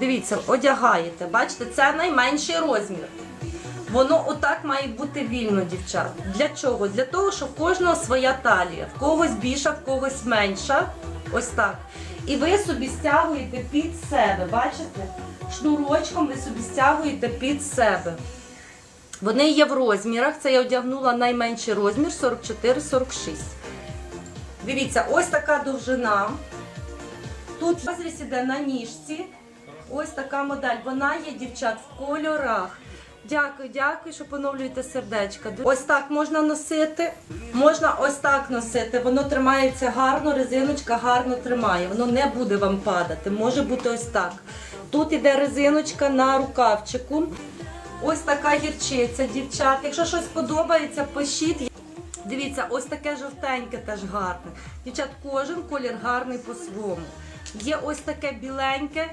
Дивіться, одягаєте. Бачите, це найменший розмір. Воно отак має бути вільно, дівчат. Для чого? Для того, що в кожного своя талія. В когось більша, в когось менша. Ось так. І ви собі стягуєте під себе. Бачите? Шнурочком ви собі стягуєте під себе. Вони є в розмірах. Це я одягнула найменший розмір 44-46. Дивіться, ось така довжина. Тут розріз іде на ніжці. Ось така модель. Вона є, дівчат, в кольорах. Дякую, дякую, що поновлюєте сердечка. Ось так можна носити. Можна ось так носити. Воно тримається гарно, резиночка гарно тримає. Воно не буде вам падати. Може бути ось так. Тут іде резиночка на рукавчику. Ось така гірчиця, дівчат. Якщо щось подобається, пишіть. Дивіться, ось таке жовтеньке теж гарне. Дівчат, кожен колір гарний по-своєму. Є ось таке біленьке.